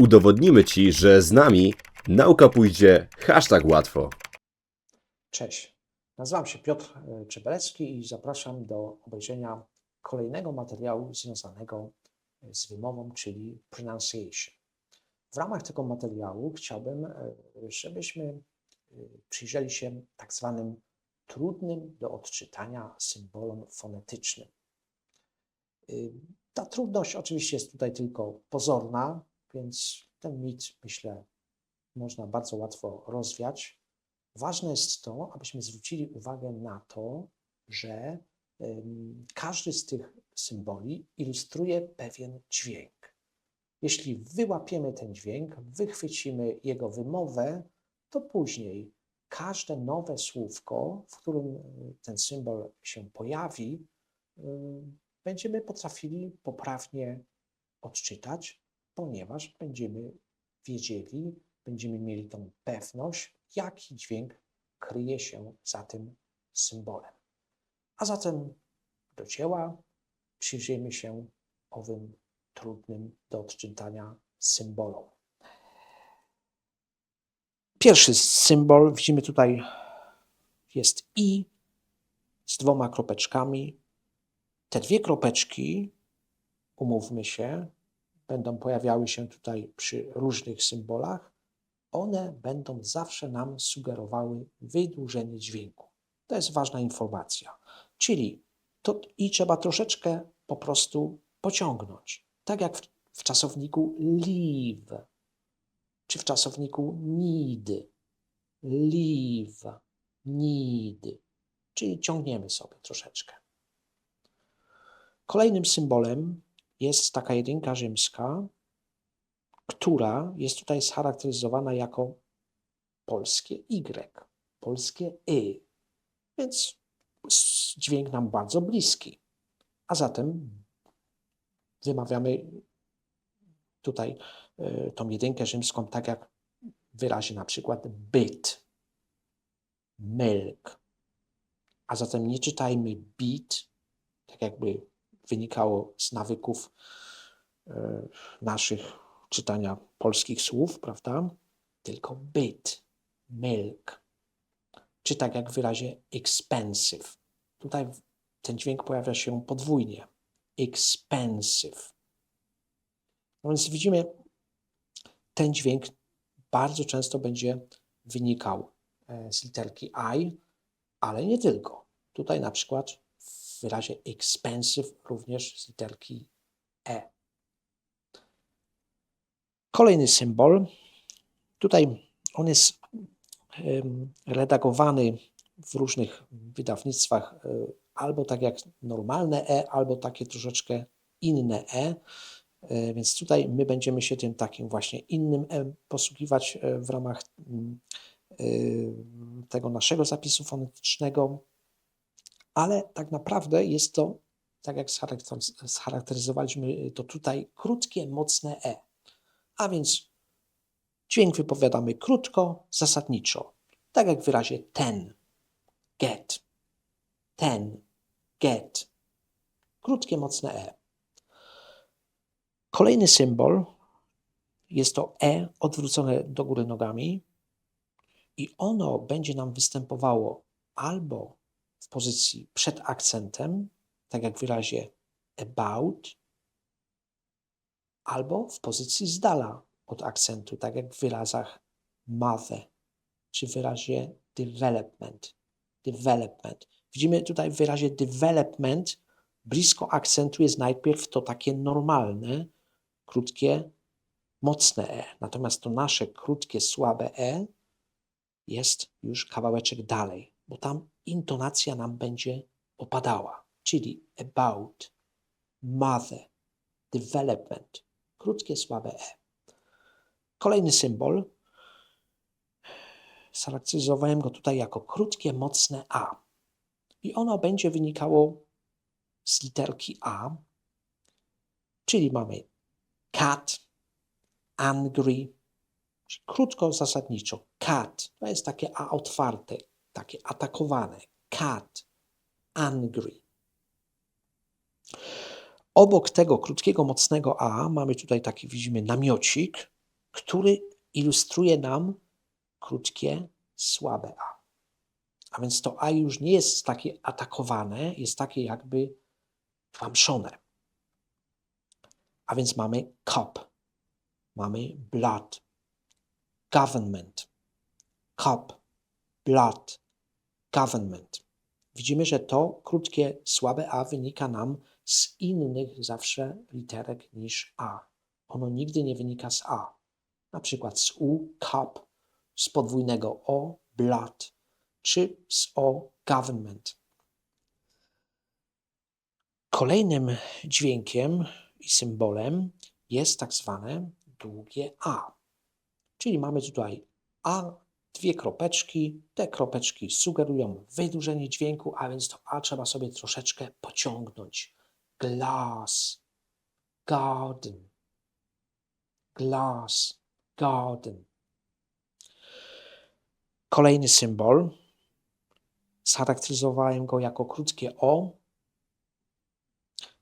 Udowodnimy Ci, że z nami nauka pójdzie hashtag łatwo. Cześć, nazywam się Piotr e, Czebelecki i zapraszam do obejrzenia kolejnego materiału związanego z wymową, czyli pronunciation. W ramach tego materiału chciałbym, e, żebyśmy e, przyjrzeli się tak zwanym trudnym do odczytania symbolom fonetycznym. Ta trudność oczywiście jest tutaj tylko pozorna, więc ten mit, myślę, można bardzo łatwo rozwiać. Ważne jest to, abyśmy zwrócili uwagę na to, że każdy z tych symboli ilustruje pewien dźwięk. Jeśli wyłapiemy ten dźwięk, wychwycimy jego wymowę, to później każde nowe słówko, w którym y, ten symbol się pojawi, y, będziemy potrafili poprawnie odczytać, ponieważ będziemy wiedzieli, będziemy mieli tą pewność, jaki dźwięk kryje się za tym symbolem. A zatem do dzieła przyjrzyjmy się owym trudnym do odczytania symbolom. Pierwszy symbol, widzimy tutaj, jest i z dwoma kropeczkami. Te dwie kropeczki, umówmy się, będą pojawiały się tutaj przy różnych symbolach. One będą zawsze nam sugerowały wydłużenie dźwięku. To jest ważna informacja. Czyli to i trzeba troszeczkę po prostu pociągnąć. Tak jak w, w czasowniku leave, czy w czasowniku need. Leave, need. Czyli ciągniemy sobie troszeczkę. Kolejnym symbolem jest taka jedynka rzymska, która jest tutaj scharakteryzowana jako polskie Y, polskie Y. Więc dźwięk nam bardzo bliski. A zatem wymawiamy tutaj y, tą jedynkę rzymską tak jak w wyrazie na przykład bit, milk. A zatem nie czytajmy beat, tak jakby wynikało z nawyków e, naszych czytania polskich słów, prawda? Tylko bit, milk. Czy tak jak w wyrazie expensive. Tutaj ten dźwięk pojawia się podwójnie. Expensive. No więc widzimy, ten dźwięk bardzo często będzie wynikał e, z literki I, ale nie tylko. Tutaj na przykład w wyrazie expensive również z literki E. Kolejny symbol. Tutaj on jest redagowany w różnych wydawnictwach e, albo tak jak normalne E, albo takie troszeczkę inne E. E, Więc tutaj my będziemy się tym takim właśnie innym E posługiwać e, w ramach mm, tego naszego zapisu fonetycznego ale tak naprawdę jest to, tak jak scharakteryz- scharakteryzowaliśmy to tutaj, krótkie, mocne E. A więc dźwięk wypowiadamy krótko, zasadniczo. Tak jak w wyrazie ten, get, ten, get. Krótkie, mocne E. Kolejny symbol jest to E odwrócone do góry nogami i ono będzie nam występowało albo w pozycji przed akcentem, tak jak w wyrazie about, albo w pozycji z dala od akcentu, tak jak w wyrazach mother, czy w wyrazie development. Development. Widzimy tutaj w wyrazie development blisko akcentu jest najpierw to takie normalne, krótkie, mocne E. Natomiast to nasze krótkie, słabe E jest już kawałeczek dalej, bo tam intonacja nam będzie opadała, czyli about, mother, development, krótkie, słabe E. Kolejny symbol, scharakteryzowałem go tutaj jako krótkie, mocne A. I ono będzie wynikało z literki A, czyli mamy cat, angry, Krótko, zasadniczo. Cat to jest takie A otwarte, takie atakowane. Cat, angry. Obok tego krótkiego, mocnego A mamy tutaj taki, widzimy, namiocik który ilustruje nam krótkie, słabe A. A więc to A już nie jest takie atakowane, jest takie jakby tłamszone. A więc mamy cup, mamy blood, government, cup, blood, government. Widzimy, że to krótkie, słabe A wynika nam z innych zawsze literek niż A. Ono nigdy nie wynika z A. Na przykład z U, cup, z podwójnego O, blood, czy z O, government. Kolejnym dźwiękiem i symbolem jest tak zwane długie A. Czyli mamy tutaj A, dwie kropeczki. Te kropeczki sugerują wydłużenie dźwięku, a więc to A trzeba sobie troszeczkę pociągnąć. Glass, garden, glass, garden. Kolejny symbol. Scharakteryzowałem go jako krótkie O.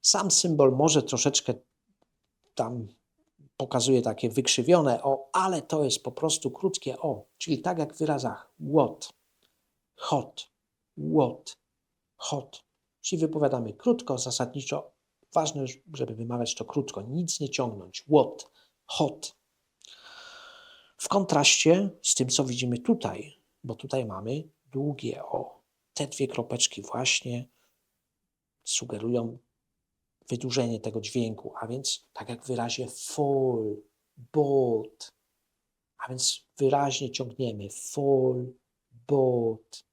Sam symbol może troszeczkę tam pokazuje takie wykrzywione O, ale to jest po prostu krótkie O, czyli tak jak w wyrazach what, hot, what, hot. Czyli wypowiadamy krótko, zasadniczo. Ważne, żeby wymawiać to krótko, nic nie ciągnąć. What, hot. W kontraście z tym, co widzimy tutaj, bo tutaj mamy długie O. Te dwie kropeczki właśnie sugerują wydłużenie tego dźwięku, a więc tak jak w wyrazie fall, boat, a więc wyraźnie ciągniemy fall, boat.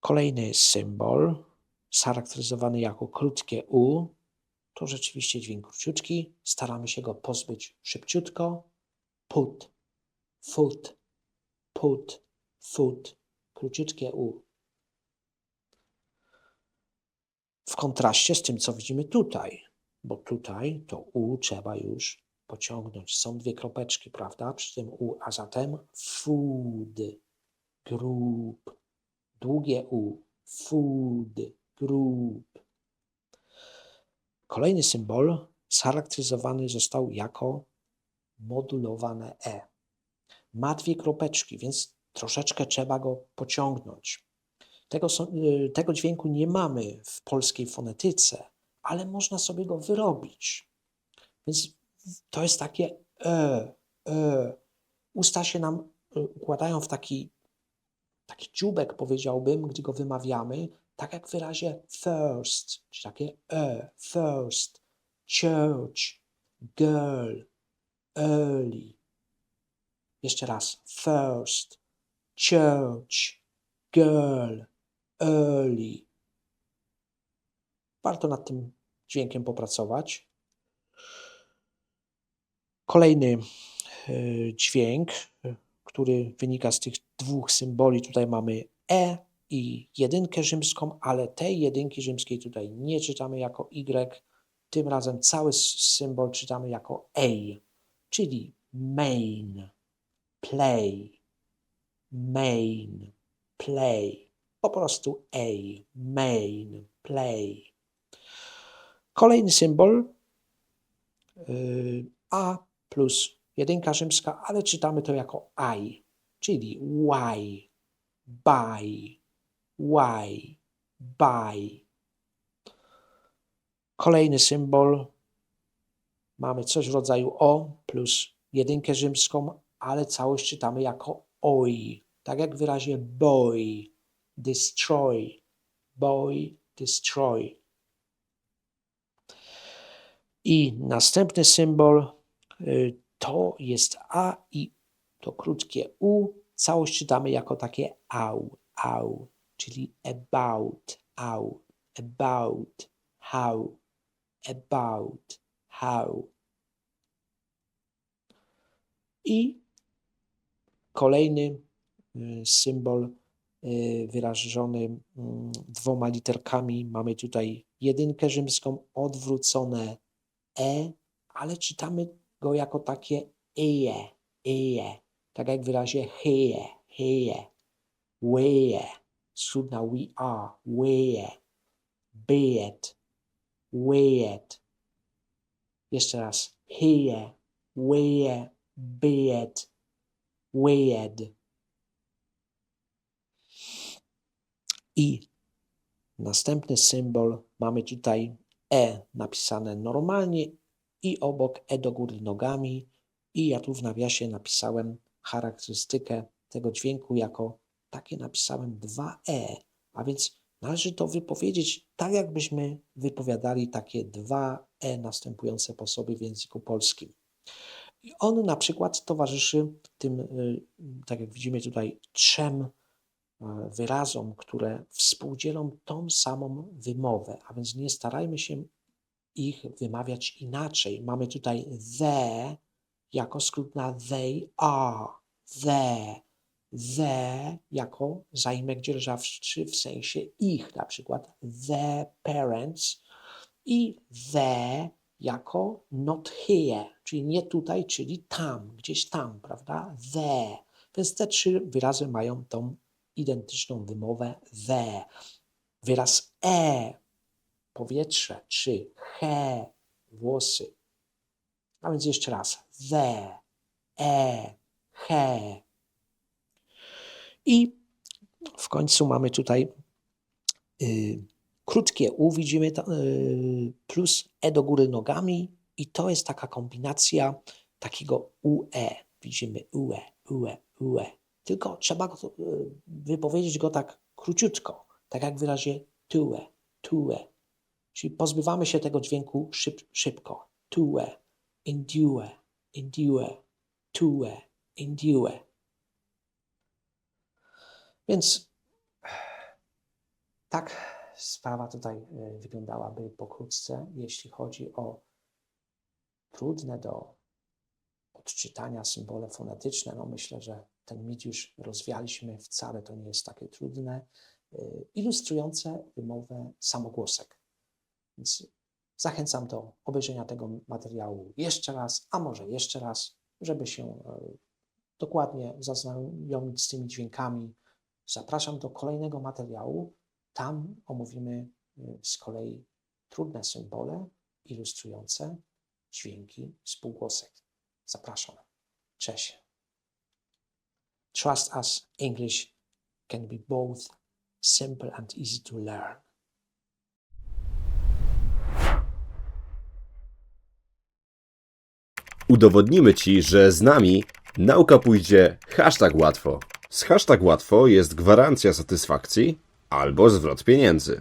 Kolejny symbol, scharakteryzowany jako krótkie U, to rzeczywiście dźwięk króciutki, staramy się go pozbyć szybciutko. Put, foot, put, foot, króciutkie U. w kontraście z tym, co widzimy tutaj, bo tutaj to U trzeba już pociągnąć. Są dwie kropeczki, prawda, przy tym U, a zatem food, group, długie U, food, group. Kolejny symbol scharakteryzowany został jako modulowane E. Ma dwie kropeczki, więc troszeczkę trzeba go pociągnąć. Tego, y, tego dźwięku nie mamy w polskiej fonetyce, ale można sobie go wyrobić. Więc to jest takie e, e. Usta się nam y, układają w taki, taki dziubek, powiedziałbym, gdy go wymawiamy, tak jak w wyrazie first, czyli takie e, first, church, girl, early. Jeszcze raz, first, church, girl, early. Warto nad tym dźwiękiem popracować. Kolejny e, dźwięk, e, który wynika z tych dwóch symboli. Tutaj mamy E i jedynkę rzymską, ale tej jedynki rzymskiej tutaj nie czytamy jako Y. Tym razem cały symbol czytamy jako A, czyli main, play, main, play. Po prostu A, main, play. Kolejny symbol y, A plus jedynka rzymska, ale czytamy to jako I, czyli why, buy, why, buy. Kolejny symbol mamy coś w rodzaju O plus jedynkę rzymską, ale całość czytamy jako oj, tak jak w wyrazie boy, destroy, boy, destroy. I następny symbol y, to jest A i to krótkie U. Całość czytamy jako takie au, au, czyli about, au, about, how, about, how. I kolejny y, symbol wyrażony mm, dwoma literkami. Mamy tutaj jedynkę rzymską, odwrócone e, ale czytamy go jako takie eje, eje, tak jak w wyrazie heje, heje, weje, cudna we are, weje, be it, weje. Jeszcze raz, here, where, beard, weird. I następny symbol mamy tutaj E napisane normalnie i obok E do góry nogami. I ja tu w nawiasie napisałem charakterystykę tego dźwięku jako takie napisałem 2E, a więc należy to wypowiedzieć tak, jakbyśmy wypowiadali takie 2E następujące po sobie w języku polskim. I on na przykład towarzyszy tym, y, tak jak widzimy tutaj, trzem wyrazom, które współdzielą tą samą wymowę, a więc nie starajmy się ich wymawiać inaczej. Mamy tutaj the jako skrót na they are, the, the jako zaimek dzierżawczy w sensie ich, na przykład the parents i the jako not here, czyli nie tutaj, czyli tam, gdzieś tam, prawda? The. Więc te trzy wyrazy mają tą identyczną wymowę the. Wyraz e, powietrze, czy he, włosy. A więc jeszcze raz. The, e, he. I w końcu mamy tutaj y, krótkie u, widzimy, y, plus e do góry nogami i to jest taka kombinacja takiego ue. Widzimy ue, ue, ue. Tylko trzeba go, y, wypowiedzieć go tak króciutko, tak jak w wyrazie tue, tue. Czyli pozbywamy się tego dźwięku szyb, szybko. Tue, endure, endure, tue, endure. Więc tak sprawa tutaj e, wyglądałaby pokrótce, jeśli chodzi o trudne do odczytania symbole fonetyczne. No myślę, że ten mit już rozwialiśmy, wcale to nie jest takie trudne, e, ilustrujące wymowę samogłosek. Więc zachęcam do obejrzenia tego materiału jeszcze raz, a może jeszcze raz, żeby się e, dokładnie zaznajomić z tymi dźwiękami. Zapraszam do kolejnego materiału. Tam omówimy y, z kolei trudne symbole ilustrujące dźwięki spółgłosek. Zapraszam. Cześć. Trust us, English can be both simple and easy to learn. Udowodnimy Ci, że z nami nauka pójdzie hashtag łatwo. Z hashtag łatwo jest gwarancja satysfakcji albo zwrot pieniędzy.